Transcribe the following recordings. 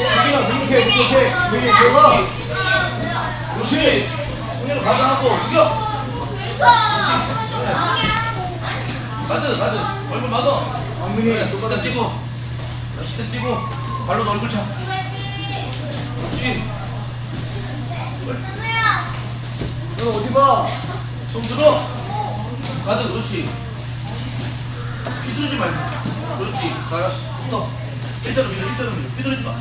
여기가 그렇게 그렇게 여기 들어가 그렇지. 손으로 가드하고 이겨. 가드 가드 얼굴 막어. 왕민이 그래, 스텝 뛰고. 스텝 뛰고. 발로 얼굴 차. 그렇지. 너 어디 봐손 들어. 가드 그렇지. 휘두르지 말고. 그렇지. 잘했어. 붙어. 일자로 밀어. 일자로 밀어. 휘두르지 마.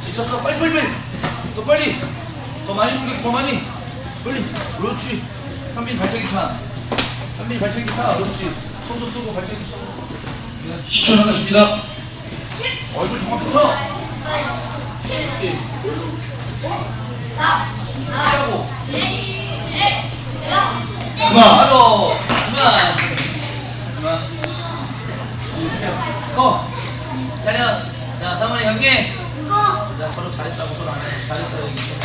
지쳤어. 빨리 빨리 빨리. 더 빨리. 더 많이 공격. 더 많이. 빨리. 그렇지. 현빈 발차기 차. 현빈 발차기 차. 그렇지. 손도 쓰고 발차기 쳐. 10초 남았습니다. 얼굴 정확히 쳐. 그렇지. 피하고. 그만. 사모님 경례. 자, 서로 잘했다고 서로 안 해. 잘했다고 얘기해.